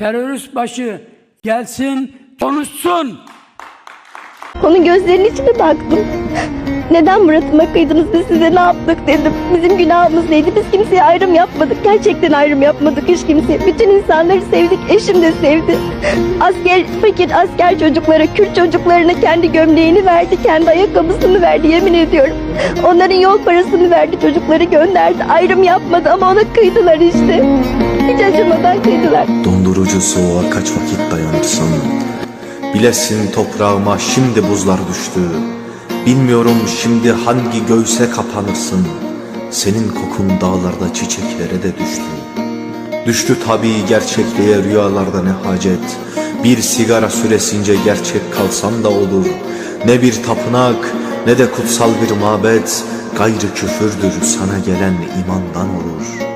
terörist başı gelsin konuşsun. Onun gözlerinin içine baktım. Neden Murat'ıma kıydınız biz size ne yaptık dedim. Bizim günahımız neydi? Biz kimseye ayrım yapmadık. Gerçekten ayrım yapmadık hiç kimseye. Bütün insanları sevdik. Eşim de sevdi. Asker, fakir asker çocuklara, Kürt çocuklarına kendi gömleğini verdi. Kendi ayakkabısını verdi yemin ediyorum. Onların yol parasını verdi. Çocukları gönderdi. Ayrım yapmadı ama ona kıydılar işte. Acımadan kıydılar. Dondurucu soğuğa kaç vakit dayanırsın Bilesin toprağıma şimdi buzlar düştü. Bilmiyorum şimdi hangi göğse kapanırsın. Senin kokun dağlarda çiçeklere de düştü. Düştü tabii gerçekliğe rüyalarda ne hacet. Bir sigara süresince gerçek kalsan da olur. Ne bir tapınak ne de kutsal bir mabet. Gayrı küfürdür sana gelen imandan olur